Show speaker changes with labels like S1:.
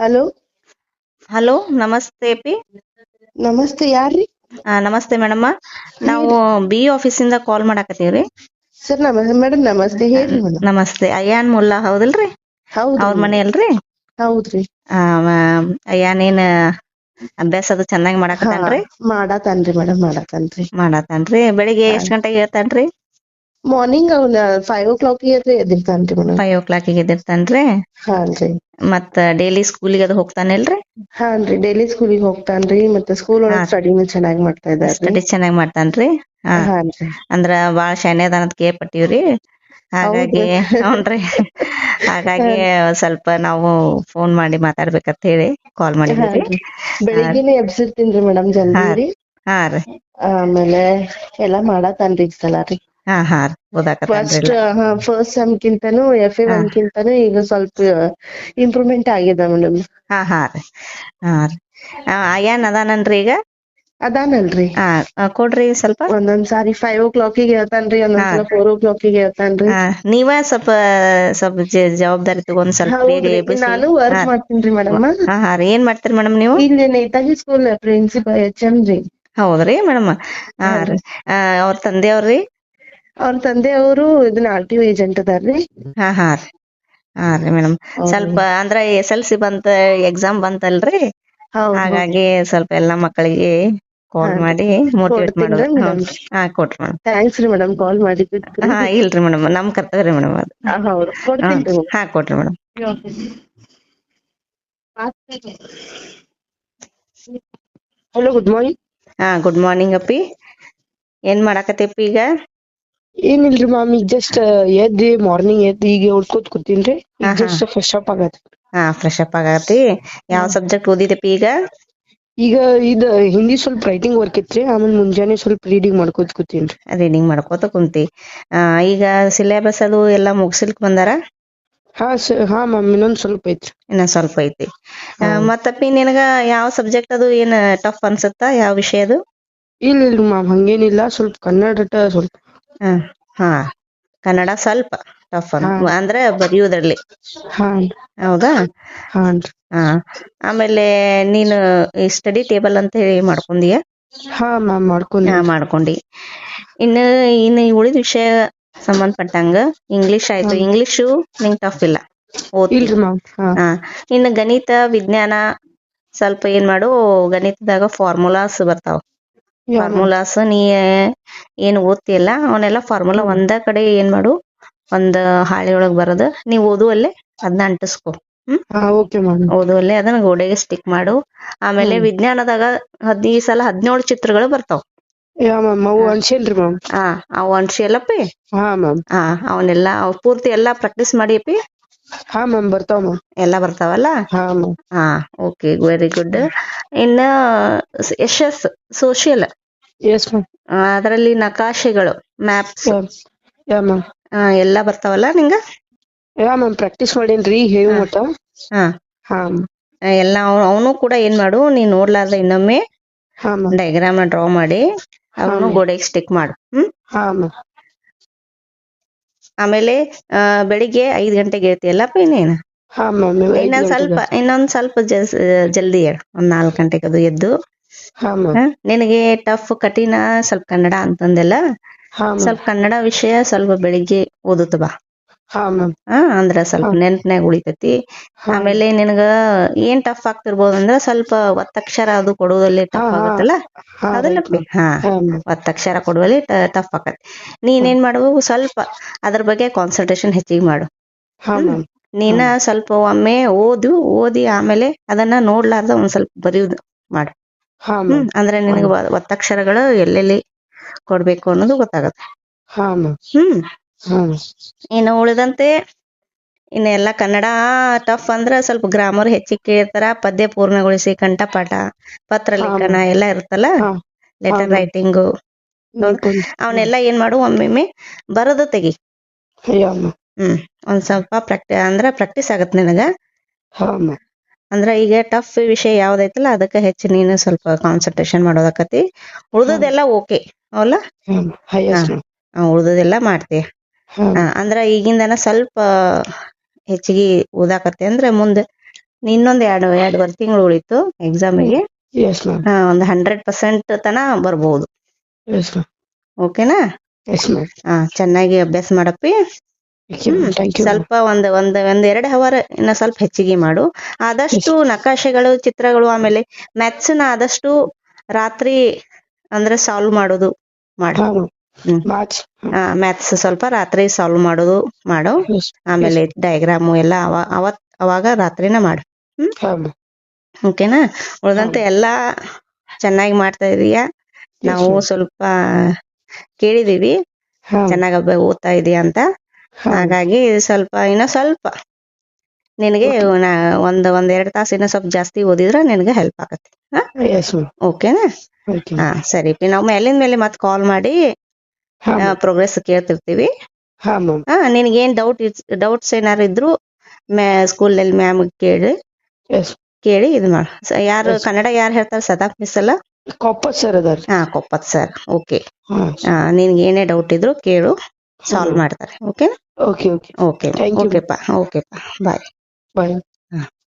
S1: Hello?
S2: Hello ನಮಸ್ತೆ P.
S1: ನಮಸ್ತೆ ಯಾರ್ರಿ?
S2: ಆ, ನಮಸ್ತೆ ಮೇಡಮ್ಮ ನಾವು ಬಿ ಆಫೀಸ್ ಇಂದ ಕಾಲ್ ಮಾಡಾಕತ್ತೀವ್ರಿ.
S1: ಸರ್ ನಮಸ್ತೆ ಮೇಡಮ್ ನಮಸ್ತೆ. ಹೇಳ್ರಿ ಮೇಡಮ್
S2: ನಮಸ್ತೆ. ಅಯ್ಯಾನ್ ಮುಲ್ಲಾ ಹೌದಲ್ರಿ?
S1: ಹೌದು
S2: ಅವ್ರ ಮನೆ ಅಲ್ರಿ
S1: ಹೌದ್ರಿ.
S2: ಆ, ಮ- ಏನ್ ಅಭ್ಯಾಸ ಅದು ಚೆನ್ನಾಗಿ ಮಾಡಾಕತ್ತಾನ್ರಿ?
S1: ಮಾಡಾತನ್ರಿ ಮೇಡಮ್ ಮಾಡಾತನ್ರಿ.
S2: ಮಾಡಾತಾನ್ರಿ. ಬೆಳಿಗ್ಗೆ ಎಷ್ಟ್ ಗಂಟೆಗೆ ಹೇಳ್ತಾನ್ರಿ?
S1: ಮಾರ್ನಿಂಗ್ ಅವ್ನ ಫೈವ್ ಓ ಕ್ಲಾಕ್ ಎದ್ದಿರ್ತಾನ್ರಿ ಮೇಡಮ್
S2: ಫೈವ್ ಓ ಕ್ಲಾಕ್ ಎದ್ದಿರ್ತಾನ್ರಿ?
S1: ಹಾನ್ರಿ.
S2: ಮತ್ತ ಡೈಲಿ ಸ್ಕೂಲಿಗೆ ಅದು ಹೋಗ್ತಾನಿಲ್ರಿ?
S1: ಹಾನ್ರಿ ಡೈಲಿ ಸ್ಕೂಲಿಗೆ ಹೋಗ್ತಾನ್ರಿ ಮತ್ತ ಸ್ಕೂಲ್ ಒಳಗ್
S2: ಸ್ಟಡಿ
S1: ಸ್ಟಡಿನೂ ಚೆನ್ನಾಗಿ ಮಾಡ್ತಾ ಇದ್ದಾರೆ
S2: ಸ್ಟಡಿ ಚೆನ್ನಾಗಿ ಮಾಡ್ತಾನ್ರಿ?
S1: ಹಾನ್ರಿ.
S2: ಅಂದ್ರ ಬಾಳ ಶಾನೆ ಅದಾನ ಅಂತ ಕೇಳ್ಪಟ್ಟಿವ್ರಿ ಹಾಗಾಗಿ ಹ್ಞೂನ್ರಿ ಹಾಗಾಗಿ ಸ್ವಲ್ಪ ನಾವು ಫೋನ್ ಮಾಡಿ ಮಾತಾಡ್ಬೇಕಂತ ಹೇಳಿ ಕಾಲ್ ಮಾಡಿದ್ವಿ
S1: ಬೆಳಿಗ್ಗೆನೆ ಎಬ್ಸಿರ್ತೀನ್ರಿ ಮೇಡಮ್ ಜಲ್ದಿ
S2: ಹಾ. ರೀ.
S1: ಆಮೇಲೆ ಎಲ್ಲಾ ಮಾಡತ್ತಾನ್ರಿ ಈ ಸಲ ರೀ.
S2: ಹಾ ಹಾ ರೀ
S1: ಫಸ್ಟ್ ಸೆಮ್ ಕಿಂತನು ಎಫ್ ಎ. ಒನ್ ಕಿಂತನು ಈಗ ಸ್ವಲ್ಪ ಇಂಪ್ರೂವ್ಮೆಂಟ್ ಆಗಿದೆ ಮೇಡಮ್.
S2: ಹಾ ಹಾ ರೀ. ಹಾ ರೀ. ಅಯ್ಯಾನ್ ಅದಾನನ್ರಿ ಈಗ?
S1: ಅದಾನಲ್ರಿ.
S2: ಹಾ ಕೊಡ್ರಿ ಸ್ವಲ್ಪ.
S1: ಒಂದೊಂದ್ ಸಾರಿ ಫೈವ್ ಓ ಕ್ಲಾಕಿಗೆ ಹೇಳ್ತಾನ್ರಿ ಒಂದೊಂದ್ಸಲ ಫೋರ್ ಓ ಕ್ಲಾಕಿಗೆ ಹೇಳ್ತಾನ್ರಿ.
S2: ನೀವ ಸ್ವಲ್ಪ ಸ್ವಲ್ಪ ಜವಾಬ್ದಾರಿ ತಗೊಂಡ್ ಸ್ವಲ್ಪ
S1: ನಾನು ವರ್ಕ್ ಮಾಡ್ತೀನಿ ಮೇಡಮ್.
S2: ಹಾ ರೀ. ಏನ್ ಮಾಡ್ತೀರಿ ಮೇಡಮ್ ನೀವು?
S1: ಇಲ್ಲಿ Netaji school principal H M ರೀ.
S2: ಹೌದ್ರಿ ಮೇಡಮ್. ಹಾ ರೀ. ಅವ್ರ ತಂದೆಯವ್ರಿ?
S1: ಅವ್ರ ತಂದೆ ಅವರು ಇದನ್ನ ಆರ್ ಟಿ ಏಜೆಂಟ್ ಅದಾರ್ರಿ
S2: ಹಾ ಹಾ ರೀ. ಹಾ ರೀ ಮೇಡಮ್. ಸ್ವಲ್ಪ ಅಂದ್ರ ಎಸ್ ಎಲ್ ಸಿ ಬಂತ ಎಕ್ಸಾಮ್ ಬಂತಲ್ರಿ? ಹಾಗಾಗಿ ಸ್ವಲ್ಪ ಎಲ್ಲಾ ಮಕ್ಕಳಿಗೆ ಕಾಲ್ ಮಾಡಿ ಮೋಟಿವೇಟ್ ಮಾಡೋದು. ಹಾ ಕೊಟ್ರಿ ಮೇಡಮ್.
S1: ಥ್ಯಾಂಕ್ಸ್ ರೀ ಮೇಡಮ್ ಕಾಲ್ ಮಾಡಿದ್ದಕ್ಕೆ
S2: ಹಾ ಇಲ್ರಿ ಮೇಡಮ್. ನಮ್ ಕರ್ತವ್ಯ ರೀ ಮೇಡಮ್ ಅದು.
S1: ಹಾ,
S2: ಕೊಟ್ರಿ ಮೇಡಮ್.
S1: ಹಲೋ ಗುಡ್ ಮಾರ್ನಿಂಗ್
S2: ಹಾ ಗುಡ್ ಮಾರ್ನಿಂಗ್ ಅಪ್ಪಿ. ಏನ್ ಮಾಡಾಕತ್ತೀಪಿ ಈಗ?
S1: ಏನಿಲ್ರಿ ಮ್ಯಾಮ್ ಈಗ ಜಸ್ಟ್ ಎದ್ದಿ ಮಾರ್ನಿಂಗ್ ಎದ್ದಿ ಈಗ ಉಳ್ಕೋತ್ ಕೂತೀನ್ರಿ. ಜಸ್ಟ್ ಫ್ರೆಶ್ ಅಪ್ ಆಗತ್ತೆ.
S2: ಹಾ ಫ್ರೆಶ್ ಅಪ್ ಆಗತ್ತಿ. ಯಾವ ಸಬ್ಜೆಕ್ಟ್ ಓದಿದಪ್ಪ ಈಗ?
S1: ಈಗ ಇದ ಹಿಂದಿ ಸ್ವಲ್ಪ ರೈಟಿಂಗ್ ವರ್ಕ್ ಇತ್ರಿ ಆಮೇಲೆ ಮುಂಜಾನೆ ಸ್ವಲ್ಪ ರೀಡಿಂಗ್ ಮಾಡ್ಕೋತ ಕೂತೀನ್ರಿ.
S2: ರೀಡಿಂಗ್ ಮಾಡ್ಕೋತ ಕುಂತಿ. ಆ ಈಗ ಸಿಲೆಬಸ್ ಅದು ಎಲ್ಲಾ ಮುಗಿಸ್ಲಿಕ್ ಬಂದಾರ?
S1: ಹಾ ಸ ಹಾ ಮ್ಯಾಮ್ ಇನ್ನೊಂದ್ ಸ್ವಲ್ಪ ಐತ್ರಿ.
S2: ಇನ್ನ ಸ್ವಲ್ಪ ಐತಿ. ಆ. ಮತ್ತಪ್ಪಿ ನಿನಗ ಯಾವ ಸಬ್ಜೆಕ್ಟ್ ಅದು ಏನ್ ಟಫ್ ಅನ್ಸುತ್ತಾ? ಯಾವ ವಿಷಯ ಅದು?
S1: ಇಲ್ಲ ಇಲ್ರಿ ಮ್ಯಾಮ್ ಹಂಗೇನಿಲ್ಲ ಸ್ವಲ್ಪ ಕನ್ನಡ ಸ್ವಲ್ಪ
S2: ಹಾ ಹಾ. ಕನ್ನಡ ಸ್ವಲ್ಪ ಟಫ್. ಅಂದ್ರೆ ಬರೆಯುವುದ್ರಲ್ಲಿ
S1: ಹಾ.
S2: ಹೌದಾ? ಹಾ ಆಮೇಲೆ ನೀನು ಈ ಸ್ಟಡಿ ಟೇಬಲ್ ಅಂತ ಹೇಳಿ ಮಾಡ್ಕೊಂಡಿಯ?
S1: ಹಾ ಮ್ಯಾಮ್ ಮಾಡ್ಕೊಂಡಿ.
S2: ಹಾ ಮಾಡ್ಕೊಂಡಿ. ಇನ್ನು ಇನ್ನು ಉಳಿದ ವಿಷಯ ಸಂಬಂಧಪಟ್ಟಂಗ ಇಂಗ್ಲಿಷ್ ಆಯ್ತು. ಇಂಗ್ಲಿಷ್ ನಿಂಗ್ ಟಫ್ ಇಲ್ಲ. ಓದ್ತಿ.
S1: ಇಲ್ರಿ ಮ್ಯಾಮ್. ಹಾ.
S2: ಹಾ. ಇನ್ನು ಗಣಿತ ವಿಜ್ಞಾನ ಸ್ವಲ್ಪ ಏನ್ ಮಾಡು ಗಣಿತದಾಗ ಫಾರ್ಮುಲಾಸ್ ಬರ್ತಾವ. ಫಾರ್ಮುಲಾಸ್ ನೀ ಏನ್ ಓದ್ತಿಯಲ್ಲ ಅವನ್ನೆಲ್ಲ ಫಾರ್ಮುಲಾ. ಒಂದ ಕಡೆ ಏನ್ ಮಾಡು ಒಂದ್ ಹಾಳಿ ಒಳಗ್ ನೀ ಓದು ಓದುವಲ್ಲೇ ಅದನ್ನ ಅಂಟಿಸ್ಕೊ.
S1: ಹ್ಮ್?
S2: ಓದುವಲ್ಲೇ ಅದನ್ನ ಗೋಡೆಗೆ ಸ್ಟಿಕ್ ಮಾಡು. ಆಮೇಲೆ ವಿಜ್ಞಾನದಾಗ ಹದ್ ಈ ಸಲ ಹದಿನೇಳು ಚಿತ್ರಗಳು ಬರ್ತಾವ.
S1: ಅವು ಮ್ಯಾಮ್
S2: ಹಾ ಅವನ್ನೆಲ್ಲ ಅವ್ ಪೂರ್ತಿ ಎಲ್ಲಾ ಪ್ರಾಕ್ಟೀಸ್ ಮಾಡಿ ಮಾಡಿಯಪ್ಪಿ
S1: ಹಾ ಮ್ಯಾಮ್ ಬರ್ತಾವ ಮ್ಯಾಮ್
S2: ಎಲ್ಲಾ ಬರ್ತಾವಲ್ಲ?
S1: ಹಾ ಮ್ಯಾಮ್
S2: ಹಾ ಓಕೆ ವೆರಿ ಗುಡ್ ಇನ್ನ Yashas social social
S1: yes ma'am
S2: ಅದರಲ್ಲಿ ನಕಾಶೆಗಳು ಮ್ಯಾಪ್ಸ್
S1: ಯಾ ಮ್ಯಾಮ್
S2: ಎಲ್ಲಾ ಬರ್ತಾವಲ್ಲ ನಿಂಗ?
S1: ಯಾ ಮ್ಯಾಮ್ ಪ್ರಾಕ್ಟೀಸ್ ಮಾಡೇನ್ರಿ ಹೇಳಿ ಮಟ
S2: ಹಾ.
S1: ಹಾ ಮ್ಯಾಮ್
S2: ಎಲ್ಲ ಅವನು ಕೂಡ ಏನ್ ಮಾಡು ನೀನ್ ನೋಡ್ಲಾರ್ದ ಇನ್ನೊಮ್ಮೆ
S1: ಹಾ ಮ್ಯಾಮ್
S2: ಡಯಾಗ್ರಾಮ್ ಡ್ರಾ ಮಾಡಿ ಅವನು. ಗೋಡೆಗೆ ಸ್ಟಿಕ್ ಮಾಡು ಹ್ಮ್?
S1: ಹಾ ಮ್ಯಾಮ್
S2: ಆಮೇಲೆ ಬೆಳಿಗ್ಗೆ ಐದ್ ಗಂಟೆಗೆ ಇರ್ತೀಯಲ್ಲಪ್ಪ ಇನ್ನೇನು? ಇನ್ನೊಂದ್ ಸ್ವಲ್ಪ ಇನ್ನೊಂದ್ ಸ್ವಲ್ಪ ಜಲ್ದಿ ಹೇಳು. ಒಂದ್ ನಾಲ್ಕ್ ಗಂಟೆಗೆ ಅದು ಎದ್ದು.
S1: ಹಾ
S2: ನಿನಗೆ ಟಫ್ ಕಠಿಣ ಸ್ವಲ್ಪ ಕನ್ನಡ ಅಂತಂದೆಲ್ಲ. ಸ್ವಲ್ಪ ಕನ್ನಡ ವಿಷಯ ಸ್ವಲ್ಪ ಬೆಳಿಗ್ಗೆ ಓದುತ್ತ ಬಾ.
S1: ಹಾ
S2: ಅಂದ್ರ ಸ್ವಲ್ಪ ನೆನ್ಪನ್ಯಾಗ ಉಳಿತೈತಿ. ಆಮೇಲೆ ನಿನಗ ಏನ್ ಟಫ್ ಆಗ್ತಿರ್ಬೋದು ಅಂದ್ರ ಸ್ವಲ್ಪ ಒತ್ತಕ್ಷರ ಅದು
S1: ಕೊಡೋದಲ್ಲಿ
S2: ಟಫ್. ಆಗತ್ತಲ್ಲ?
S1: ma'am.
S2: ಹಾ ಒತ್ತಕ್ಷರ ಕೊಡುವಲ್ಲಿ ಟಫ್ ಆಗತ್ತೆ. ನೀನೇನ್ ಮಾಡ್ಬೇಕು ಸ್ವಲ್ಪ ಅದ್ರ ಬಗ್ಗೆ ಕಾನ್ಸಂಟ್ರೇಷನ್ ಹೆಚ್ಚಿಗೆ ಮಾಡು. ನೀನ ಸ್ವಲ್ಪ ಒಮ್ಮೆ ಓದು ಓದಿ ಆಮೇಲೆ ಅದನ್ನ ನೋಡ್ಲಾರ್ದ ಒಂದ್ ಸ್ವಲ್ಪ ಬರೆಯುದು ಮಾಡು. ಹ್ಮ್ ಅಂದ್ರೆ ನಿನಗೆ ಒತ್ತಕ್ಷರಗಳು ಎಲ್ಲೆಲ್ಲಿ ಕೊಡ್ಬೇಕು ಅನ್ನೋದು ಗೊತ್ತಾಗತ್ತೆ. ಹ್ಮ್.
S1: ಹ್ಮ್
S2: ಇನ್ನು ಉಳಿದಂತೆ ಇನ್ನು ಎಲ್ಲ ಕನ್ನಡ ಟಫ್ ಅಂದ್ರೆ ಸ್ವಲ್ಪ ಗ್ರಾಮರ್ ಹೆಚ್ಚಿಗೆ ಕೇಳ್ತಾರ ಪದ್ಯ ಪೂರ್ಣಗೊಳಿಸಿ ಕಂಠಪಾಠ ಪತ್ರ ಲೇಖನ ಎಲ್ಲ ಇರುತ್ತಲ್ಲ? ಲೆಟರ್ ರೈಟಿಂಗ್ ಅವನ್ನೆಲ್ಲ ಏನ್ ಮಾಡು ಒಮ್ಮೆಮ್ಮೆ ಬರೋದು ತೆಗಿ. ಹ್ಮ್. ಒಂದ್ ಸ್ವಲ್ಪ ಪ್ರಾಕ್ಟಿ ಅಂದ್ರ ಪ್ರಾಕ್ಟೀಸ್ ಆಗತ್ ನಿನಗ. ಅಂದ್ರ ಈಗ ಟಫ್ ವಿಷಯ ಯಾವ್ದೈತಲ್ಲ ಅದಕ್ಕ ಹೆಚ್ಚು ನೀನು ಸ್ವಲ್ಪ ಕಾನ್ಸಂಟ್ರೇಷನ್ ಮಾಡೋದಕ್ಕತಿ ಉಳ್ದದೆಲ್ಲ ಓಕೆ ಅವಲ್ಲ ಉಳ್ದದೆಲ್ಲ ಮಾಡ್ತೀಯ ಅಂದ್ರ ಈಗಿಂದನ ಸ್ವಲ್ಪ ಹೆಚ್ಚಿಗಿ ಓದಾಕತ್ತೆ. ಅಂದ್ರ ಮುಂದ ಇನ್ನೊಂದ್ ಎರಡು ಎರಡುವರೆ ತಿಂಗಳು ಉಳಿತು ಎಕ್ಸಾಮಿಗೆ ಒಂದ್ ಹಂಡ್ರೆಡ್ ಪರ್ಸೆಂಟ್ ತನ
S1: ಬರ್ಬಹುದು
S2: ಓಕೆನಾ ಹಾ ಚೆನ್ನಾಗಿ ಅಭ್ಯಾಸ ಮಾಡಪ್ಪಿ. ಸ್ವಲ್ಪ ಒಂದ್ ಒಂದ್ ಒಂದ್ ಎರಡ್ ಅವರ್ ಇನ್ನ ಸ್ವಲ್ಪ ಹೆಚ್ಚಿಗೆ ಮಾಡು. ಆದಷ್ಟು ನಕಾಶೆಗಳು ಚಿತ್ರಗಳು ಆಮೇಲೆ ಮ್ಯಾಥ್ಸ್ನ ಆದಷ್ಟು ರಾತ್ರಿ ಅಂದ್ರೆ ಸಾಲ್ವ್ ಮಾಡೋದು ಮಾಡು.
S1: ಮ್ಯಾಥ್ಸ್
S2: ಸ್ವಲ್ಪ ರಾತ್ರಿ ಸಾಲ್ವ್ ಮಾಡೋದು ಮಾಡು. ಆಮೇಲೆ ಡಯಾಗ್ರಾಮ್ ಎಲ್ಲ ಅವ ಅವತ್ ಅವಾಗ ರಾತ್ರಿನ ಮಾಡು.
S1: ಹ್ಮ್?
S2: ಓಕೆನಾ ಉಳ್ದಂತೆ ಎಲ್ಲಾ ಚೆನ್ನಾಗಿ ಮಾಡ್ತಾ ಇದೀಯಾ? ನಾವು ಸ್ವಲ್ಪ ಕೇಳಿದೀವಿ. ಚೆನ್ನಾಗ ಓದ್ತಾ ಇದೀಯ ಅಂತ? ಹಾಗಾಗಿ ಸ್ವಲ್ಪ ಇನ್ನ ಸ್ವಲ್ಪ. ನಿನಗೆ ಒಂದ್ ಒಂದ್ ಎರಡ್ ತಾಸು ಇನ್ನ ಸ್ವಲ್ಪ ಜಾಸ್ತಿ ಓದಿದ್ರೆ ನಿನಗೆ ಹೆಲ್ಪ್ ಆಗತ್ತೆ. ಓಕೆನಾ
S1: ಓಕೆ
S2: ಹಾ ಸರಿ. ನಾವು ಮೇಲಿನ ಮೇಲೆ ಮತ್ತೆ ಕಾಲ್ ಮಾಡಿ ಪ್ರೋಗ್ರೆಸ್ ಕೇಳ್ತಿರ್ತೀವಿ.
S1: ಹಾ ಮ್ಯಾಮ್
S2: ಹಾ ನಿನಗೆ ಏನ್ ಡೌಟ್ ಡೌಟ್ಸ್ ಏನಾರು ಇದ್ರು ಮ್ಯಾ ಸ್ಕೂಲ್ನಲ್ಲಿ ಮ್ಯಾಮ್ ಕೇಳಿ.
S1: ಎಸ್
S2: ಕೇಳಿ ಇದು ಮಾಡ ಯಾರು ಕನ್ನಡ ಯಾರು ಹೇಳ್ತಾರೆ ಸದಾ ಮಿಸ್ ಅಲ್ಲ?
S1: ಕೊಪ್ಪತ್ ಸರ್ ಅದಾರ.
S2: ಹಾ ಕೊಪ್ಪತ್ ಸರ್ ಓಕೆ
S1: ಹಾ.
S2: ನಿನ್ಗೆ ಏನೇ ಡೌಟ್ ಇದ್ರು ಕೇಳು ಸಾಲ್ವ್ ಮಾಡ್ತಾರೆ. ಓಕೆ
S1: ಓಕೆ ಓಕೆ
S2: ಓಕೆ ಓಕೆಪಾ ಓಕೆಪ್ಪ ಬಾಯ್
S1: ಬಾಯ್